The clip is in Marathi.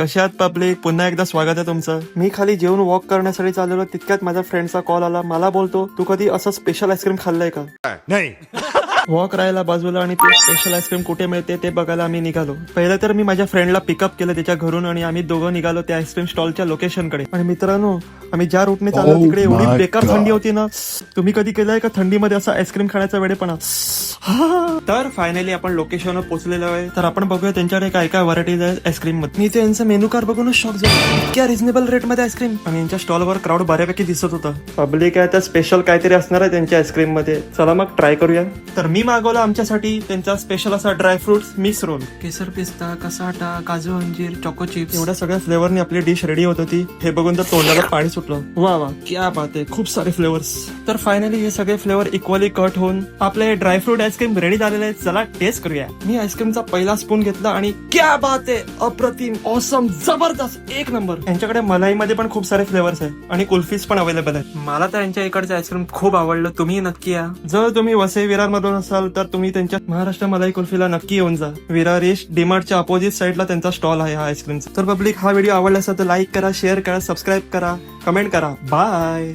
कशात पब्लिक पुन्हा एकदा स्वागत आहे तुमचं. मी खाली जेवण वॉक करण्यासाठी चाललेलो तितक्यात माझ्या फ्रेंडचा कॉल आला. मला बोलतो तू कधी असं स्पेशल आईस्क्रीम खाल्लंय का? नाही. वॉक राहायला बाजूला आणि ते स्पेशल आईस्क्रीम कुठे मिळते ते बघायला आम्ही निघालो. पहिलं तर मी माझ्या फ्रेंडला पिकअप केलं त्याच्या घरून आणि आम्ही दोघं निघालो त्या आईस्क्रीम स्टॉलच्या लोकेशनकडे आणि मित्रांनो आम्ही ज्या रूटने चाललो Oh तिकडे एवढी बेकार. थंडी होती ना तुम्ही कधी केलंय का थंडीमध्ये असा आईस्क्रीम खाण्याचा वेळेपणा तर फायनली आपण लोकेशनवर पोहोचलेलो आहे. तर आपण बघूया त्यांच्याकडे काय काय व्हरायटीज आहेत आईस्क्रीममध्ये मी त्यांचं मेनू कार्ड बघूनच शॉक झालो. इतक्या रिझनेबल रेटमध्ये आईस्क्रीम आणि यांच्या स्टॉलवर क्राऊड बऱ्यापैकी दिसत होता. पब्लिक आहे तर स्पेशल काहीतरी असणार आहे त्यांच्या आईस्क्रीममध्ये. चला मग ट्राय करूया. तर मी मागवला आमच्यासाठी त्यांचा स्पेशल असा ड्रायफ्रुट्स मिक्स रोल केसर पिस्ता कसाटा काजू अंजीर चॉको चिप्स एवढ्या सगळ्या फ्लेवरनी आपली डिश रेडी होत होती. हे बघून तर तोंडाला पाणी सुटलं. वा वा. क्या बात आहे. खूप सारे फ्लेवर्स तर फायनली हे सगळे फ्लेवर इक्वली कट होऊन आपले ड्रायफ्रूट आईस्क्रीम रेडी झालेले आहेत. चला टेस्ट करूया. मी आईस्क्रीमचा पहिला स्पून घेतला आणि क्या बात आहे. अप्रतिम ऑसम जबरदस्त एक नंबर यांच्याकडे मलाईमध्ये पण खूप सारे फ्लेवर्स आहे आणि कुल्फीज पण अवेलेबल आहेत. मला तर यांच्या इकडचं आईस्क्रीम खूप आवडलं. तुम्ही नक्की या. जर तुम्ही वसई विरार मधून असाल तर तुम्ही त्यांच्या महाराष्ट्र मलाई कुल्फीला नक्की येऊन जा. विरार ईस्ट डीमार्टच्या अपोजिट साईडला त्यांचा स्टॉल आहे हा आईस्क्रीमचा तर पब्लिक हा व्हिडिओ आवडला असेल तर लाईक करा शेअर करा सबस्क्राईब करा कमेंट करा. बाय